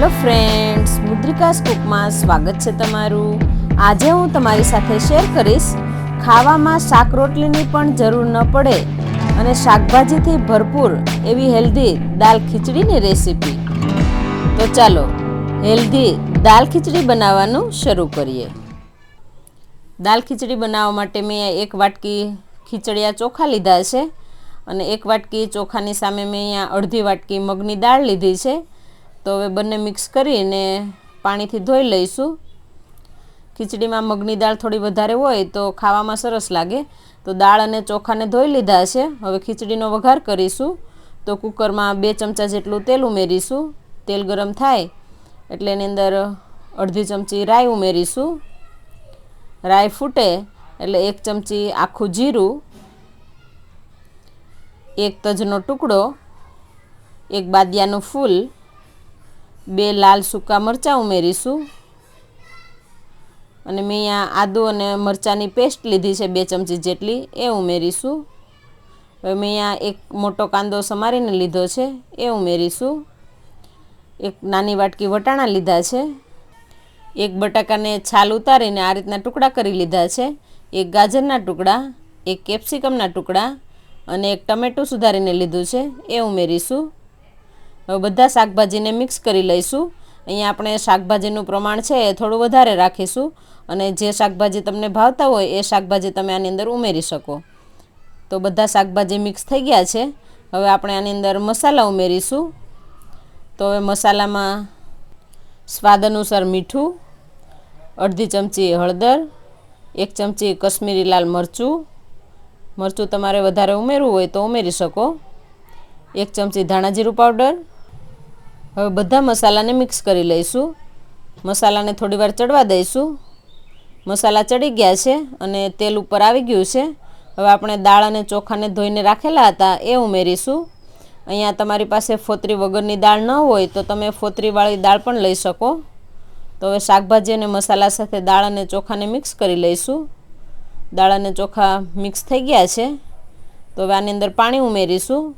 Hello friends મુદ્રિકાસ કુકમાં સ્વાગત છે તમારું. આજે હું તમારી સાથે શેર કરીશ, ખાવામાં શાક રોટલીની પણ જરૂર ન પડે અને શાકભાજીથી ભરપૂર એવી હેલ્ધી દાલ ખીચડીની રેસીપી તો ચાલો હેલ્ધી દાલ ખીચડી બનાવવાનું શરૂ કરીએ. દાલ ખીચડી બનાવવા માટે મેં એક વાટકી ખીચડિયા ચોખા લીધા છે અને એક વાટકી ચોખાની સામે મેં અહીંયા અડધી વાટકી મગની દાળ લીધી છે. તો હવે બંને મિક્સ કરીને પાણીથી ધોઈ લઈશું. ખીચડીમાં મગની દાળ થોડી વધારે હોય તો ખાવામાં સરસ લાગે. તો દાળ અને ચોખાને ધોઈ લીધા છે. હવે ખીચડીનો વઘાર કરીશું. તો કુકરમાં બે ચમચા જેટલું તેલ ઉમેરીશું. તેલ ગરમ થાય એટલે એની અંદર અડધી ચમચી રાઈ ઉમેરીશું. રાઈ ફૂટે એટલે એક ચમચી આખું જીરું, એક તજનો ટુકડો, એક બાદિયાનું ફૂલ બે લાલ સૂકા મરચાં ઉમેરીશું. અને મેં અહીંયા આદુ અને મરચાંની પેસ્ટ લીધી છે બે ચમચી જેટલી, એ ઉમેરીશું. હવે મેં અહીંયા એક મોટો કાંદો સમારીને લીધો છે, એ ઉમેરીશું. એક નાની વાટકી વટાણા લીધા છે. એક બટાકાને છાલ ઉતારીને આ રીતના ટુકડા કરી લીધા છે. એક ગાજરના ટુકડા, એક કેપ્સિકમના ટુકડા અને એક ટમેટું સુધારીને લીધું છે, એ ઉમેરીશું. હવે બધા શાકભાજીને મિક્સ કરી લઈશું. અહીંયા આપણે શાકભાજીનું પ્રમાણ છે એ થોડું વધારે રાખીશું અને જે શાકભાજી તમને ભાવતા હોય એ શાકભાજી તમે આની અંદર ઉમેરી શકો. તો બધા શાકભાજી મિક્સ થઈ ગયા છે. હવે આપણે આની અંદર મસાલા ઉમેરીશું. તો હવે મસાલામાં સ્વાદ અનુસાર મીઠું, અડધી ચમચી હળદર, એક ચમચી કશ્મીરી લાલ મરચું. મરચું તમારે વધારે ઉમેરવું હોય તો ઉમેરી શકો. એક ચમચી ધાણા જીરું પાવડર હવે બધા મસાલાને મિક્સ કરી લઈશું. મસાલાને થોડીવાર ચડવા દઈશું. મસાલા ચડી ગયા છે અને તેલ ઉપર આવી ગયું છે. હવે આપણે દાળ અને ચોખાને ધોઈને રાખેલા હતા એ ઉમેરીશું. અહીંયા તમારી પાસે ફોતરી વગરની દાળ ન હોય તો તમે ફોતરીવાળી દાળ પણ લઈ શકો. તો હવે શાકભાજી અને મસાલા સાથે દાળ અને ચોખાને મિક્સ કરી લઈશું. દાળ અને ચોખા મિક્સ થઈ ગયા છે. તો હવે આની અંદર પાણી ઉમેરીશું.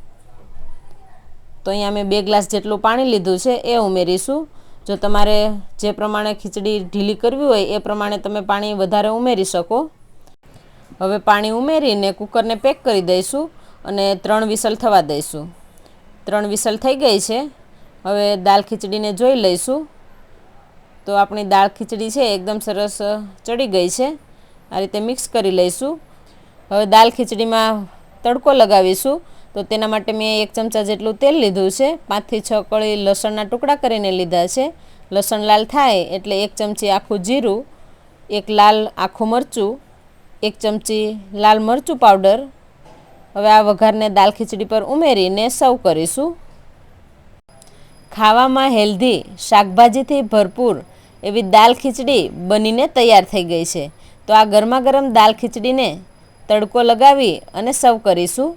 તો અહીંયા મેં બે ગ્લાસ જેટલું પાણી લીધું છે, એ ઉમેરીશું. જો તમારે જે પ્રમાણે ખીચડી ઢીલી કરવી હોય, એ પ્રમાણે તમે પાણી વધારે ઉમેરી શકો. હવે પાણી ઉમેરીને કુકરને પેક કરી દઈશું અને ત્રણ વિસલ થવા દઈશું. ત્રણ વિસલ થઈ ગઈ છે. હવે દાલ ખીચડીને જોઈ લઈશું. તો આપણી દાળ ખીચડી છે એકદમ સરસ ચડી ગઈ છે. આ રીતે મિક્સ કરી લઈશું. હવે દાલ ખીચડીમાં તડકો લગાવીશું. તો તેના માટે મેં એક ચમચા જેટલું તેલ લીધું છે. પાંચથી છ કળી લસણના ટુકડા કરીને લીધા છે. લસણ લાલ થાય એટલે એક ચમચી આખું જીરું, એક લાલ આખું મરચું, એક ચમચી લાલ મરચું પાવડર. હવે આ વઘારને દાલ ખીચડી પર ઉમેરીને સર્વ કરીશું. ખાવામાં હેલ્ધી, શાકભાજીથી ભરપૂર એવી દાલ ખીચડી બનીને તૈયાર થઈ ગઈ છે. તો આ ગરમા ગરમ દાલ ખીચડીને તડકો લગાવી અને સર્વ કરીશું.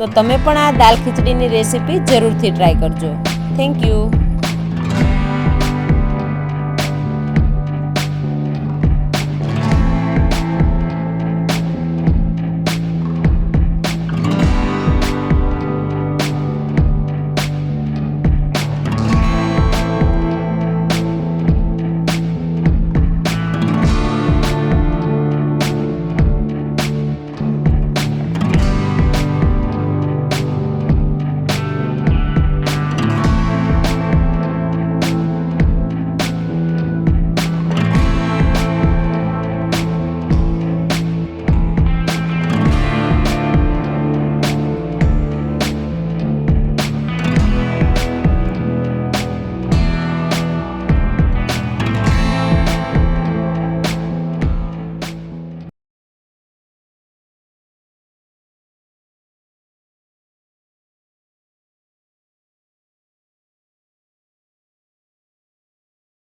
તો તમે પણ આ દાલ ખીચડીની રેસીપી જરૂરથી ટ્રાય કરજો. Thank you